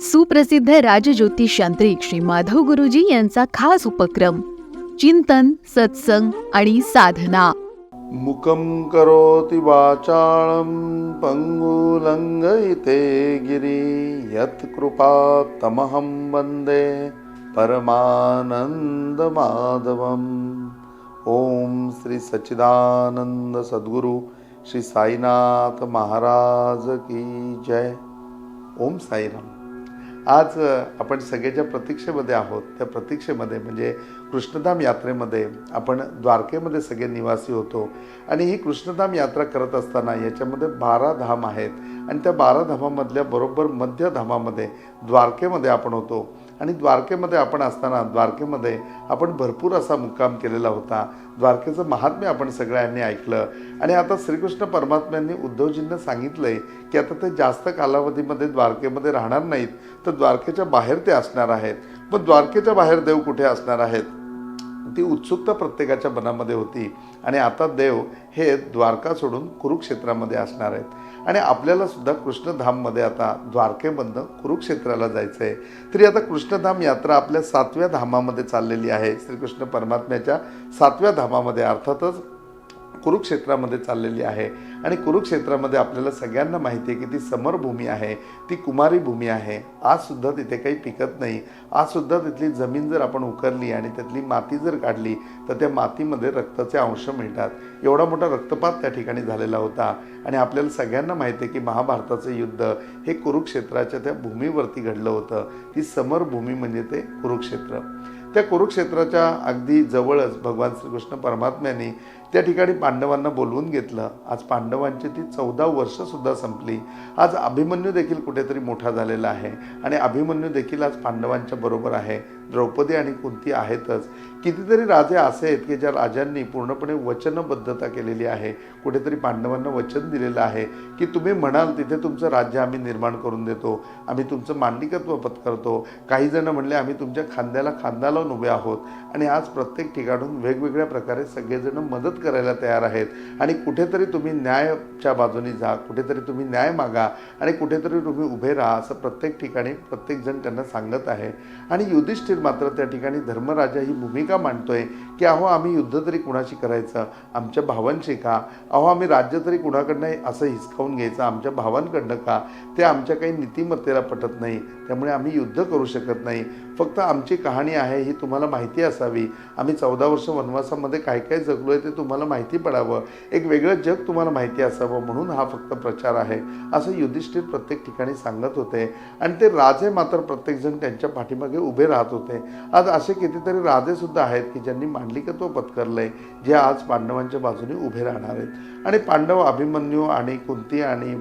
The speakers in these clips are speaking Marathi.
सुप्रसिद्ध राजज्योतिष यांत्रिक श्री माधव गुरुजी यांचा खास उपक्रम चिंतन सत्संग आणि साधना. मुखं करोति वाचालं पङ्गुलङ्घयिते गिरि यत्कृपात्तमहं वन्दे परमानन्दमाधवम्। ॐ श्री सच्चिदानंद सद्गुरु श्री साईनाथ महाराज की जय। ओम साईराम. आज आपण सगळे ज्या प्रतीक्षेमध्ये आहोत. त्या प्रतीक्षेमध्ये म्हणजे कृष्णधाम यात्रेमध्ये आपण द्वारकेमध्ये सगळे निवासी होतो. आणि ही कृष्णधाम यात्रा करत असताना याच्यामध्ये बारा धाम आहेत. आणि त्या बारा धामामधल्या बरोबर मध्य धामामध्ये द्वारकेमध्ये आपण होतो. आणि द्वारकेमध्ये आपण असताना द्वारकेमध्ये आपण भरपूर असा मुक्काम केलेला होता. द्वारकेचं महात्म्य आपण सगळ्यांनी ऐकलं. आणि आता श्रीकृष्ण परमात्म्यांनी उद्धवजींना सांगितलंय की आता ते जास्त कालावधीमध्ये द्वारकेमध्ये राहणार नाहीत तर द्वारकेच्या बाहेर ते असणार आहेत. मग द्वारकेच्या बाहेर देव कुठे असणार आहेत? ती उत्सुकता प्रत्येकाच्या मनामध्ये होती. आणि आता देव हे द्वारका सोडून कुरुक्षेत्रामध्ये असणार आहेत. आणि आपल्याला सुद्धा कृष्णधाममध्ये आता द्वारकेमधनं कुरुक्षेत्राला जायचं आहे तरी आता कृष्णधाम यात्रा आपल्या सातव्या धामामध्ये चाललेली आहे. श्रीकृष्ण परमात्म्याच्या सातव्या धामामध्ये. अर्थातच कुरुक्षेत्रामध्ये चाललेली आहे. आणि कुरुक्षेत्रामध्ये आपल्याला सगळ्यांना माहिती आहे की ती समरभूमी आहे ती कुमारी भूमी आहे. आजसुद्धा तिथे काही पिकत नाही. आज सुद्धा तिथली जमीन जर आपण उकरली आणि त्यातली माती जर काढली तर त्या मातीमध्ये रक्ताचे अंश मिळतात. एवढा मोठा रक्तपात त्या ठिकाणी झालेला होता. आणि आपल्याला सगळ्यांना माहिती आहे की महाभारताचं युद्ध हे कुरुक्षेत्राच्या त्या भूमीवरती घडलं होतं. ती समरभूमी म्हणजे ते कुरुक्षेत्र. त्या कुरुक्षेत्राच्या अगदी जवळच भगवान श्रीकृष्ण परमात्म्यांनी त्या ठिकाणी पांडवांना बोलवून घेतलं. आज पांडवांची ती चौदा वर्षसुद्धा संपली. आज अभिमन्यू देखील कुठेतरी मोठा झालेला आहे. आणि अभिमन्यू देखील आज पांडवांच्या बरोबर आहे. द्रौपदी आणि कुंती आहेतच. कितीतरी राजे असे आहेत की ज्या राजांनी पूर्णपणे वचनबद्धता केलेली आहे कुठेतरी पांडवांना वचन दिलेलं आहे की तुम्ही म्हणाल तिथे तुमचं राज्य आम्ही निर्माण करून देतो आम्ही तुमचं मांडलिकत्व पत्करतो. काही जणं म्हणले आम्ही तुमच्या खांद्याला खांदा लावून उभे आहोत. आणि आज प्रत्येक ठिकाणून वेगवेगळ्या प्रकारे सगळेजण मदत करायला तयार आहेत. आणि कुठेतरी तुम्ही न्यायच्या बाजूने जा कुठेतरी तुम्ही न्याय मागा आणि कुठेतरी तुम्ही उभे राहा असं प्रत्येक ठिकाणी प्रत्येकजण त्यांना सांगत आहे. आणि युधिष्ठिर मात्र त्या ठिकाणी धर्मराजा ही भूमिका मांडतोय की अहो आम्ही युद्ध तरी कुणाशी करायचं? आमच्या भावांशी का? अहो आम्ही राज्य तरी कुणाकडनं असं हिसकावून घ्यायचं? आमच्या भावांकडनं का? ते आमच्या काही नीतिमत्तेला पटत नाही. त्यामुळे आम्ही युद्ध करू शकत नाही. फक्त आमची कहाणी आहे ही तुम्हाला माहिती असावी. आम्ही चौदा वर्ष वनवासामध्ये काय काय जगलो आहे ते तुम्हाला माहिती पडावं. एक वेगळं जग तुम्हाला माहिती असावं म्हणून हा फक्त प्रचार आहे असं युधिष्ठिर प्रत्येक ठिकाणी सांगत होते. आणि ते राजे मात्र प्रत्येकजण त्यांच्या पाठीमागे उभे राहत होते. आज असे कितीतरी राजेसुद्धा आहेत की ज्यांनी मांडलिकत्व आहे जे आज पांडवांच्या बाजूने उभे राहणार आहेत. आणि पांडव अभिमन्यू आणि कुंती आणि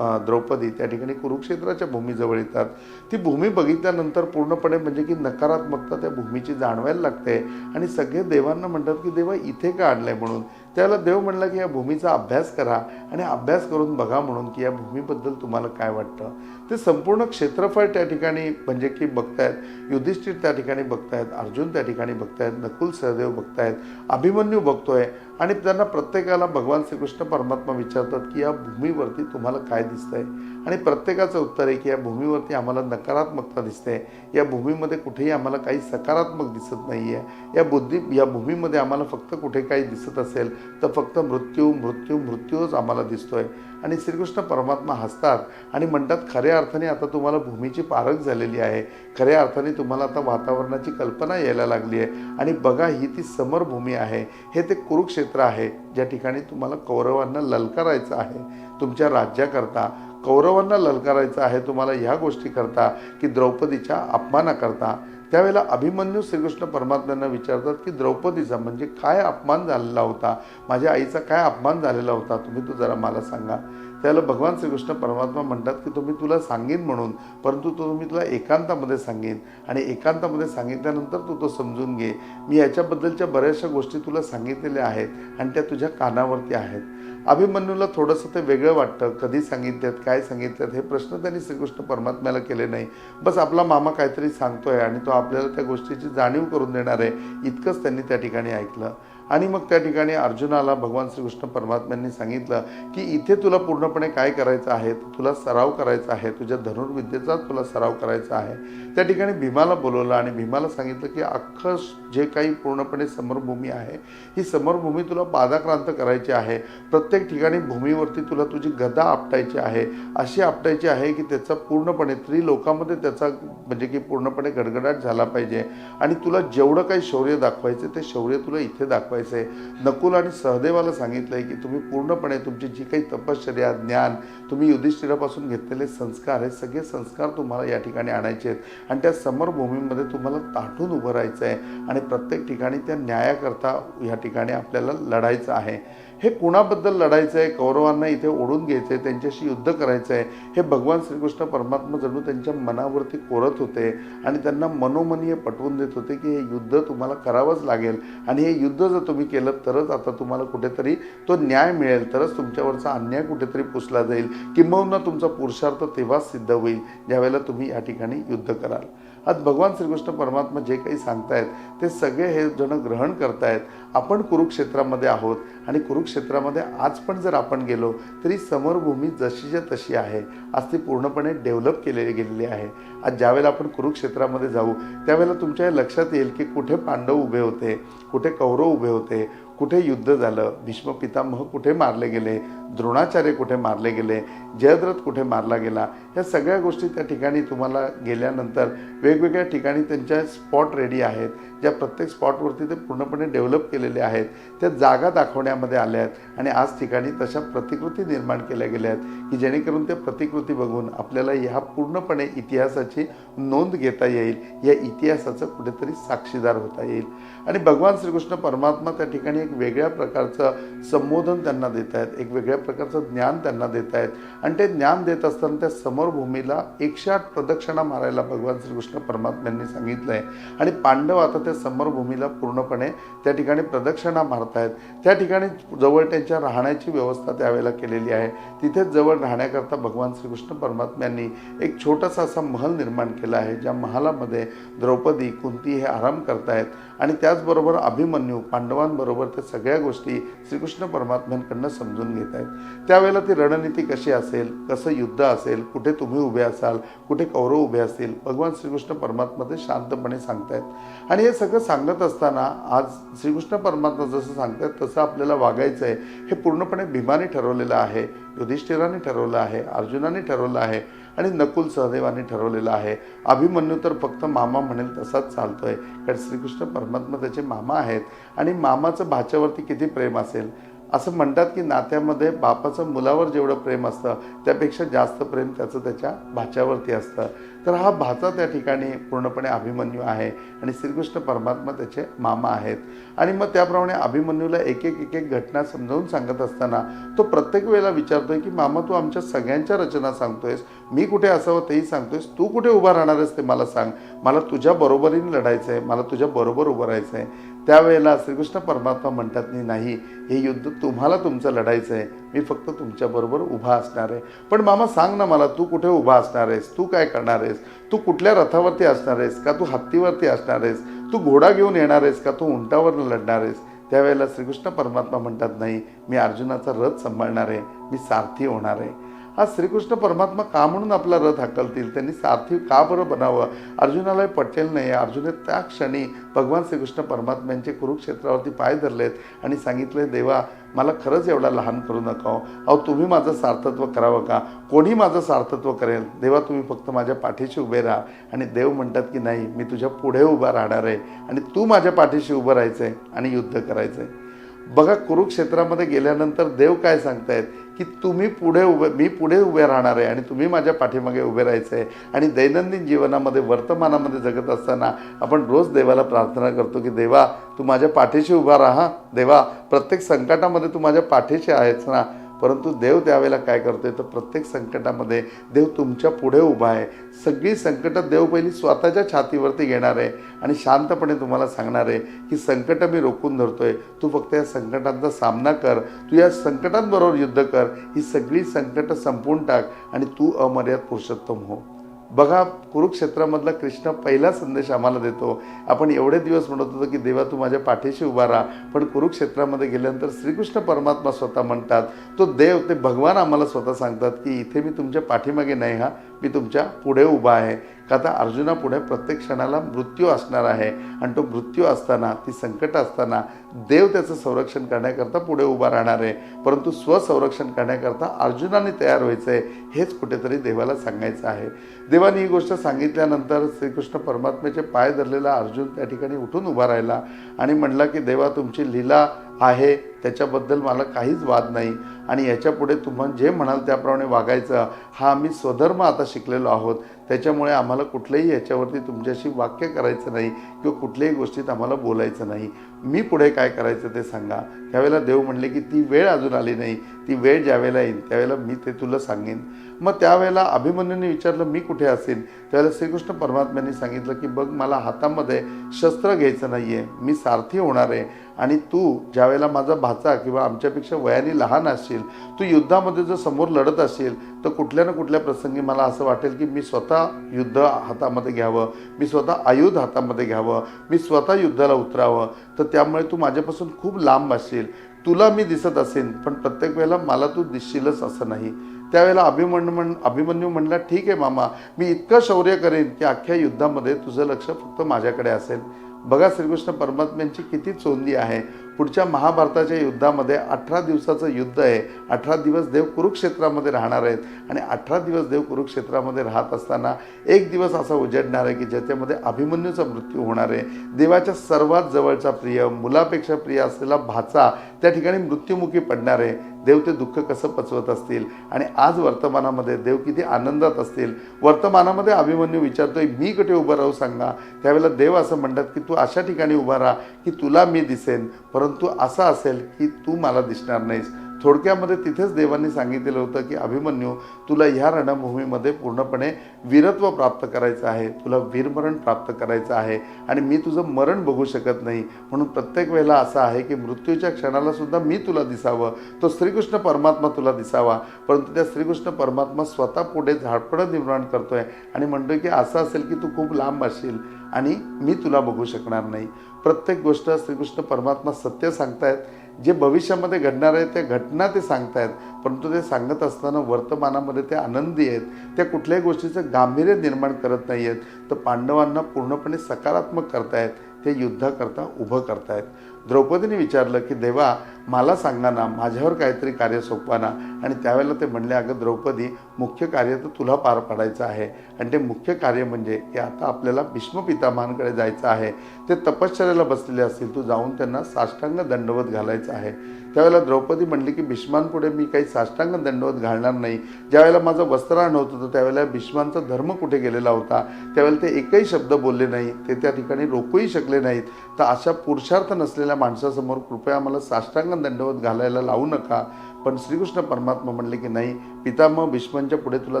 द्रौपदी त्या ठिकाणी कुरुक्षेत्राच्या भूमीजवळ येतात. ती भूमी बघितल्यानंतर पूर्णपणे म्हणजे की नकारात्मकता त्या भूमीची जाणवायला लागते. आणि सगळे देवांना म्हणतात की देवा इथे का आणलंय म्हणून? त्याला देव म्हणला की या भूमीचा अभ्यास करा आणि अभ्यास करून बघा म्हणून की या भूमीबद्दल तुम्हाला काय वाटतं. ते संपूर्ण क्षेत्रफळ त्या ठिकाणी म्हणजे की बघतायत युधिष्ठिर त्या ठिकाणी बघतायत अर्जुन त्या ठिकाणी बघतायत नकुल सहदेव बघतायत अभिमन्यू बघतोय आणि त्यांना प्रत्येकाला भगवान श्रीकृष्ण परमात्मा विचारतात की या भूमीवरती तुम्हाला काय दिसतंय? आणि प्रत्येकाचं उत्तर आहे की या भूमीवरती आम्हाला नकारात्मकता दिसते. या भूमीमध्ये कुठेही आम्हाला काही सकारात्मक दिसत नाही आहे या बुद्धी या भूमीमध्ये आम्हाला फक्त कुठे काही दिसत असेल तर फक्त मृत्यू मृत्यू मृत्यूच आम्हाला दिसतो आहे आणि श्रीकृष्ण परमात्मा हसतात आणि म्हणतात खऱ्या अर्थाने आता तुम्हाला भूमीची पारख झालेली आहे. खऱ्या अर्थाने तुम्हाला आता वातावरणाची कल्पना यायला लागली आहे. आणि बघा ही ती समरभूमी आहे. हे ते कुरुक्षेत्र आहे. ज्या ठिकाणी तुम्हाला कौरवांना ललकारायचं आहे तुमच्या राज्याकरता कौरवांना ललकारायचं आहे तुम्हाला ह्या गोष्टी करता की द्रौपदीच्या अपमानाकरता. त्यावेळेला अभिमन्यू श्रीकृष्ण परमात्म्यांना विचारतात की द्रौपदीचा म्हणजे काय अपमान झालेला होता? माझ्या आईचा काय अपमान झालेला होता? तुम्ही तो जरा मला सांगा. त्याला भगवान श्रीकृष्ण परमात्मा म्हणतात की तुम्ही तुला सांगेन म्हणून परंतु तो मी तुला एकांतामध्ये सांगेन आणि एकांतामध्ये सांगितल्यानंतर तू तो समजून घे. मी याच्याबद्दलच्या बऱ्याचशा गोष्टी तुला सांगितलेल्या आहेत आणि त्या तुझ्या कानावरती आहेत. अभिमन्यूला थोडंसं ते वेगळं वाटतं. कधी सांगितल्यात काय सांगितल्यात हे प्रश्न त्यांनी श्रीकृष्ण परमात्म्याला केले नाही. बस आपला मामा काहीतरी सांगतोय आणि तो आपल्याला त्या गोष्टीची जाणीव करून देणार आहे. इतकंच त्यांनी त्या ठिकाणी ऐकलं. आणि मग त्या ठिकाणी अर्जुनाला भगवान श्रीकृष्ण परमात्म्यांनी सांगितलं की इथे तुला पूर्णपणे काय करायचं आहे? तुला सराव करायचा आहे. तुझ्या धनुर्विद्येचा तुला सराव करायचा आहे. त्या ठिकाणी भीमाला बोलवलं आणि भीमाला सांगितलं की अख्खं जे काही पूर्णपणे समरभूमी आहे ही समरभूमी तुला पादाक्रांत करायची आहे. प्रत्येक ठिकाणी भूमीवरती तुला तुझी गदा आपटायची आहे. अशी आपटायची आहे की त्याचा पूर्णपणे त्रिलोकामध्ये त्याचा म्हणजे की पूर्णपणे गडगडाट झाला पाहिजे. आणि तुला जेवढं काही शौर्य दाखवायचं ते शौर्य तुला इथे दाखवायचं आहे नकुल आणि सहदेवाला सांगितलं आहे की तुम्ही पूर्णपणे तुमची जी काही तपश्चर्या ज्ञान तुम्ही युधिष्ठिरापासून घेतलेले संस्कार हे सगळे संस्कार तुम्हाला या ठिकाणी आणायचे आहेत. आणि त्या समरभूमीमध्ये तुम्हाला ताटून उभं राहायचं आहे आणि प्रत्येक ठिकाणी त्या न्यायाकरता या ठिकाणी आपल्याला लढायचं आहे. हे कुणाबद्दल लढायचं आहे? कौरवांना इथे ओढून घ्यायचं आहे त्यांच्याशी युद्ध करायचं आहे हे भगवान श्रीकृष्ण परमात्मा जणू त्यांच्या मनावरती कोरत होते आणि त्यांना मनोमनीय पटवून देत होते की हे युद्ध तुम्हाला करावंच लागेल. आणि हे युद्ध जर तुम्ही केलं तरच आता तुम्हाला कुठेतरी तो न्याय मिळेल तरच तुमच्यावरचा अन्याय कुठेतरी पुसला जाईल. किंबहुना तुमचा पुरुषार्थ तेव्हाच सिद्ध होईल ज्यावेळेला तुम्ही या ठिकाणी युद्ध कराल. आज भगवान श्रीकृष्ण परमात्मा जे काही सांगतायत ते सगळे हे जण ग्रहण करतायत. आपण कुरुक्षेत्रामध्ये आहोत आणि कुरुक्षेत्रामध्ये आज पण जर आपण गेलो तरी समरभूमी जशीच्या तशी आहे. आज ती पूर्णपणे डेव्हलप केलेली गेलेली आहे. आज ज्यावेळेला आपण कुरुक्षेत्रामध्ये जाऊ त्यावेळेला तुमच्या हे लक्षात येईल की कुठे पांडव उभे होते कुठे कौरव उभे होते कुठे युद्ध झालं भीष्म पितामह कुठे मारले गेले द्रोणाचार्य कुठे मारले गेले जयद्रथ कुठे मारला गेला ह्या सगळ्या गोष्टी त्या ठिकाणी तुम्हाला गेल्यानंतर वेगवेगळ्या ठिकाणी त्यांच्या स्पॉट रेडी आहेत. ज्या प्रत्येक स्पॉटवरती ते पूर्णपणे डेव्हलप केलेले आहेत त्या जागा दाखवण्यामध्ये आल्या आहेत आणि आज ठिकाणी तशा प्रतिकृती निर्माण केल्या गेल्या आहेत की जेणेकरून त्या प्रतिकृती बघून आपल्याला ह्या पूर्णपणे इतिहासाची नोंद घेता येईल या इतिहासाचं कुठेतरी साक्षीदार होता येईल. आणि भगवान श्रीकृष्ण परमात्मा त्या ठिकाणी एक वेगळ्या प्रकारचं संबोधन त्यांना देत आहेत एक वेगळ्या प्रकारचं ज्ञान त्यांना देत आहेत. आणि ते ज्ञान देत असताना त्या समरभूमीला एकशे आठ प्रदक्षिणा मारायला भगवान श्रीकृष्ण परमात्म्यांनी सांगितलं आहे आणि पांडव आता त्या समरभूमीला पूर्णपणे त्या ठिकाणी प्रदक्षिणा मारतायत. त्या ठिकाणी जवळ त्यांच्या राहण्याची व्यवस्था त्यावेळेला केलेली आहे. तिथेच जवळ राहण्याकरता भगवान श्रीकृष्ण परमात्म्यांनी एक छोटासा असा महल निर्माण केला आहे ज्या महालामध्ये द्रौपदी कुंती हे आराम करतायत. आणि त्याचबरोबर अभिमन्यू पांडवांबरोबर त्या सगळ्या गोष्टी श्रीकृष्ण परमात्म्यांकडनं समजून घेत आहेत त्यावेळेला ती रणनीती कशी असेल कसं युद्ध असेल कुठे तुम्ही उभे असाल कुठे कौरव उभे असतील भगवान श्रीकृष्ण परमात्मा ते शांतपणे सांगतायत. आणि हे सगळं सांगत असताना आज श्रीकृष्ण परमात्मा जसं सांगतात तसं आपल्याला वागायचं आहे हे पूर्णपणे भीमाने ठरवलेलं आहे युधिष्ठिराने ठरवलं आहे अर्जुनाने ठरवलं आहे आणि नकुल सहदेवाने ठरवलेलं आहे. अभिमन्यू तर फक्त मामा म्हणेल तसाच चालतोय कारण श्रीकृष्ण परमात्मा त्याचे मामा आहेत आणि मामाचं भाच्यावरती किती प्रेम असेल? असं म्हणतात की नात्यामध्ये बापाचं मुलावर जेवढं प्रेम असतं त्यापेक्षा जास्त प्रेम त्याचं त्याच्या भाच्यावरती असतं. तर हा भाचा त्या ठिकाणी पूर्णपणे अभिमन्यू आहे आणि श्रीकृष्ण परमात्मा त्याचे मामा आहेत. आणि मग त्याप्रमाणे अभिमन्यूला एक एक एक एक घटना समजावून सांगत असताना तो प्रत्येक वेळेला विचारतोय की मामा तू आमच्या सगळ्यांच्या रचना सांगतोयस. मी कुठे असावं तेही सांगतोयस. तू कुठे उभा राहणार आहेस ते मला सांग. मला तुझ्या बरोबरीने लढायचं आहे मला तुझ्या बरोबर उभं राहायचं आहे त्यावेळेला श्रीकृष्ण परमात्मा म्हणतात "नाही, नाही हे युद्ध तुम्हाला तुमचं लढायचं आहे मी फक्त तुमच्याबरोबर उभा असणार आहे. पण मामा सांग ना मला तू कुठे उभा असणार आहेस? तू काय करणार आहेस? तू कुठल्या रथावरती असणार आहेस? का तू हत्तीवरती असणार आहेस? तू घोडा घेऊन येणार आहेस का? तू उंटावर लढणार आहेस? त्यावेळेला श्रीकृष्ण परमात्मा म्हणतात नाही मी अर्जुनाचा रथ सांभाळणार आहे. मी सारथी होणार आहे. हा श्रीकृष्ण परमात्मा का म्हणून आपला रथ हाकलतील? त्यांनी सारथी का बरं बनावं? अर्जुनाला पटेल नाही अर्जुने त्या क्षणी भगवान श्रीकृष्ण परमात्म्यांचे कुरुक्षेत्रावरती पाय धरलेत आणि सांगितले देवा मला खरंच एवढा लहान करू नका हो. अहो तुम्ही माझं सार्थत्व करावं का? कोणी माझं सार्थत्व करेल? देवा तुम्ही फक्त माझ्या पाठीशी उभे राहा. आणि देव म्हणतात की नाही मी तुझ्या पुढे उभा राहणार आहे आणि तू माझ्या पाठीशी उभं राहायचं आहे आणि युद्ध करायचं आहे बघा कुरुक्षेत्रामध्ये गेल्यानंतर देव काय सांगतायत? की तुम्ही पुढे उभे मी पुढे उभे राहणार आहे आणि तुम्ही माझ्या पाठीमागे उभे राहायचं आहे. आणि दैनंदिन जीवनामध्ये वर्तमानामध्ये जगत असताना आपण रोज देवाला प्रार्थना करतो की देवा तू माझ्या पाठीशी उभा राहा. देवा प्रत्येक संकटामध्ये तू माझ्या पाठीशी आहेस ना. परंतु देव त्यावेळेला काय करतोय? तर प्रत्येक संकटामध्ये देव तुमच्यापुढे उभा आहे. सगळी संकटं देव पहिली स्वतःच्या छातीवरती घेणार आहे. आणि शांतपणे तुम्हाला सांगणार आहे की संकट मी रोखून धरतोय. तू फक्त या संकटांचा सामना कर. तू या संकटांबरोबर युद्ध कर. ही सगळी संकटं संपवून टाक आणि तू अमर्याद पुरुषोत्तम हो. बघा कुरुक्षेत्रामधला कृष्ण पहिला संदेश आम्हाला देतो. आपण एवढे दिवस म्हणत होतो की देवा तू माझ्या पाठीशी उभा राहा. पण कुरुक्षेत्रामध्ये गेल्यानंतर श्रीकृष्ण परमात्मा स्वतः म्हणतात तो देव ते भगवान आम्हाला स्वतः सांगतात की इथे मी तुमच्या पाठीमागे नाही हा मी तुमच्यापुढे उभा आहे. आता अर्जुनापुढे प्रत्येक क्षणाला मृत्यू असणार आहे. आणि तो मृत्यू असताना ती संकट असताना देव त्याचं संरक्षण करण्याकरता पुढे उभा राहणार आहे. परंतु स्वसंरक्षण करण्याकरता अर्जुनाने तयार व्हायचं आहे हेच कुठेतरी देवाला सांगायचं आहे. देवाने ही गोष्ट सांगितल्यानंतर श्रीकृष्ण परमात्म्याचे पाय धरलेला अर्जुन त्या ठिकाणी उठून उभा राहिला आणि म्हणला की देवा तुमची लीला आहे. त्याच्याबद्दल मला काहीच वाद नाही. आणि याच्यापुढे तुम्हाला जे म्हणाल त्याप्रमाणे वागायचं हा आम्ही स्वधर्म आता शिकलेलो आहोत. त्याच्यामुळे आम्हाला कुठल्याही याच्यावरती तुमच्याशी वाक्य करायचं नाही किंवा कुठल्याही गोष्टीत आम्हाला बोलायचं नाही. मी पुढे काय करायचं ते सांगा. त्यावेळेला देव म्हणले की ती वेळ अजून आली नाही. ती वेळ ज्यावेळेला येईल त्यावेळेला मी ते तुला सांगेन. मग त्यावेळेला अभिमन्यूने विचारलं मी कुठे असेल त्यावेळेला श्रीकृष्ण परमात्म्यांनी सांगितलं की बघ मला हातामध्ये शस्त्र घ्यायचं नाही आहे मी सारथी होणार आहे. आणि तू ज्यावेळेला माझा भाचा किंवा आमच्यापेक्षा वयाने लहान असशील तू युद्धामध्ये जर समोर लढत असेल तर कुठल्या ना कुठल्या प्रसंगी मला असं वाटेल की मी स्वतः युद्ध हातामध्ये घ्यावं मी स्वतः आयुध हातामध्ये घ्यावं मी स्वतः युद्धाला उतरावं तर त्यामुळे तू माझ्यापासून खूप लांब असशील. तुला मी दिसत असेन पण प्रत्येक वेळेला मला तू दिसशीलच असं नाही. त्यावेळेला अभिमन्यू म्हण अभिमन्यू म्हणला ठीक आहे मामा मी इतकं शौर्य करेन की अख्ख्या युद्धामध्ये तुझं लक्ष फक्त माझ्याकडे असेल. बघा श्रीकृष्ण परमात्म्यांची किती चोंदी आहे. पुढच्या महाभारताच्या युद्धामध्ये अठरा दिवसाचं युद्ध आहे. अठरा दिवस देव कुरुक्षेत्रामध्ये राहणार आहेत आणि अठरा दिवस देव कुरुक्षेत्रामध्ये राहत असताना एक दिवस असा उजेडणार आहे की ज्याच्यामध्ये अभिमन्यूचा मृत्यू होणार आहे. देवाच्या सर्वात जवळचा प्रिय मुलापेक्षा प्रिय असलेला भाचा त्या ठिकाणी मृत्युमुखी पडणार आहे. देव ते दुःख कसं पचवत असतील? आणि आज वर्तमानामध्ये देव किती आनंदात असतील? वर्तमानामध्ये अभिमन्यू विचारतोय मी कुठे उभं राहू सांगा? त्यावेळेला देव असं म्हणतात की तू अशा ठिकाणी उभा राहा की तुला मी दिसेन परंतु असं असेल की तू मला दिसणार नाहीस. थोडक्यामध्ये तिथेच देवांनी सांगितलेलं होतं की अभिमन्यू तुला ह्या रणभूमीमध्ये पूर्णपणे वीरत्व प्राप्त करायचं आहे. तुला वीरमरण प्राप्त करायचं आहे आणि मी तुझं मरण बघू शकत नाही. म्हणून प्रत्येक वेळेला असं आहे की मृत्यूच्या क्षणाला सुद्धा मी तुला दिसावं. तो श्रीकृष्ण परमात्मा तुला दिसावा. परंतु त्या श्रीकृष्ण परमात्मा स्वतः पुढे झाडपडं निर्माण करतोय आणि म्हणतोय की असं असेल की तू खूप लांब असशील आणि मी तुला बघू शकणार नाही. प्रत्येक गोष्ट श्रीकृष्ण परमात्मा सत्य सांगतायत. जे भविष्यामध्ये घडणार आहे त्या घटना ते सांगतायत. परंतु ते सांगत असताना वर्तमानामध्ये ते आनंदी आहेत. त्या कुठल्याही गोष्टीचं गांभीर्य निर्माण करत नाही आहेत तर पांडवांना पूर्णपणे सकारात्मक करतायत. ते युद्धाकरता उभं करतायत. द्रौपदीने विचारलं की देवा मला सांगा ना माझ्यावर काहीतरी कार्य सोपवाना आणि त्यावेळेला ते म्हणले अगं द्रौपदी मुख्य कार्य तर तुला पार पाडायचं आहे. आणि ते मुख्य कार्य म्हणजे की आता आपल्याला भीष्म पितामहांकडे जायचं आहे. ते तपश्चर्याला बसलेले असतील तू जाऊन त्यांना साष्टांग दंडवत घालायचं आहे. त्यावेळेला द्रौपदी म्हणली की भीष्मांपुढे मी काही साष्टांग दंडवत घालणार नाही. ज्यावेळेला माझं वस्त्रहरण होत होतं त्यावेळेला भीष्मांचा धर्म कुठे गेलेला होता? त्यावेळेला ते एकही शब्द बोलले नाही. ते त्या ठिकाणी रोखूही शकले नाहीत. तर अशा पुरुषार्थ नसलेल्या माणसासमोर कृपया मला साष्टांग दंडवत घालायला लावू नका. पण श्रीकृष्ण परमात्मा म्हणले की नाही पितामह भीष्मांच्या पुढे तुला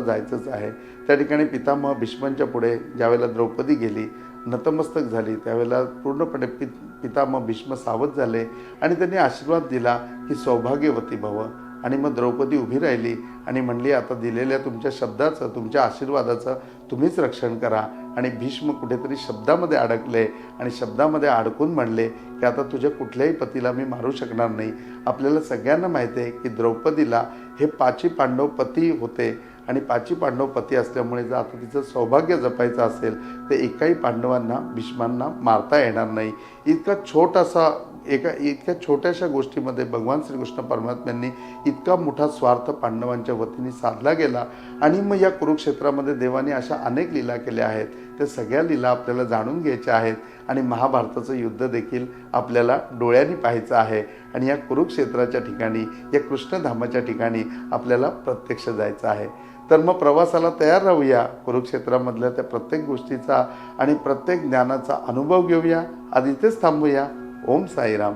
जायचंच आहे. त्या ठिकाणी पितामह भीष्मांच्या पुढे ज्यावेळेला द्रौपदी गेली नतमस्तक झाली. त्यावेळेला पूर्णपणे पि पितामह भीष्म सावध झाले आणि त्यांनी आशीर्वाद दिला की सौभाग्यवती भव. आणि मग द्रौपदी उभी राहिली आणि म्हणली आता दिलेल्या तुमच्या शब्दाचं तुमच्या आशीर्वादाचं तुम्हीच रक्षण करा. आणि भीष्म कुठेतरी शब्दामध्ये अडकले आणि शब्दामध्ये अडकून म्हणले की आता तुझ्या कुठल्याही पतीला मी मारू शकणार नाही. आपल्याला सगळ्यांना माहिती आहे की द्रौपदीला हे पाची पांडव पती होते आणि पाची पांडव पती असल्यामुळे जर आता तिचं सौभाग्य जपायचं असेल तर एकाही पांडवांना भीष्मांना मारता येणार नाही. इतका छोटासा एका इतक्या छोट्याशा गोष्टीमध्ये भगवान श्रीकृष्ण परमात्म्यांनी इतका मोठा स्वार्थ पांडवांच्या वतीने साधला गेला. आणि मग या कुरुक्षेत्रामध्ये देवाने अशा अनेक लीला केल्या आहेत. त्या सगळ्या लीला आपल्याला जाणून घ्यायच्या आहेत. आणि महाभारताचं युद्ध देखील आपल्याला डोळ्यांनी पाहायचं आहे. आणि या कुरुक्षेत्राच्या ठिकाणी या कृष्णधामाच्या ठिकाणी आपल्याला प्रत्यक्ष जायचं आहे. तर मग प्रवासाला तयार राहूया. कुरुक्षेत्रामधल्या त्या प्रत्येक गोष्टीचा आणि प्रत्येक ज्ञानाचा अनुभव घेऊया. आणि इथेच थांबूया. ओम साईराम.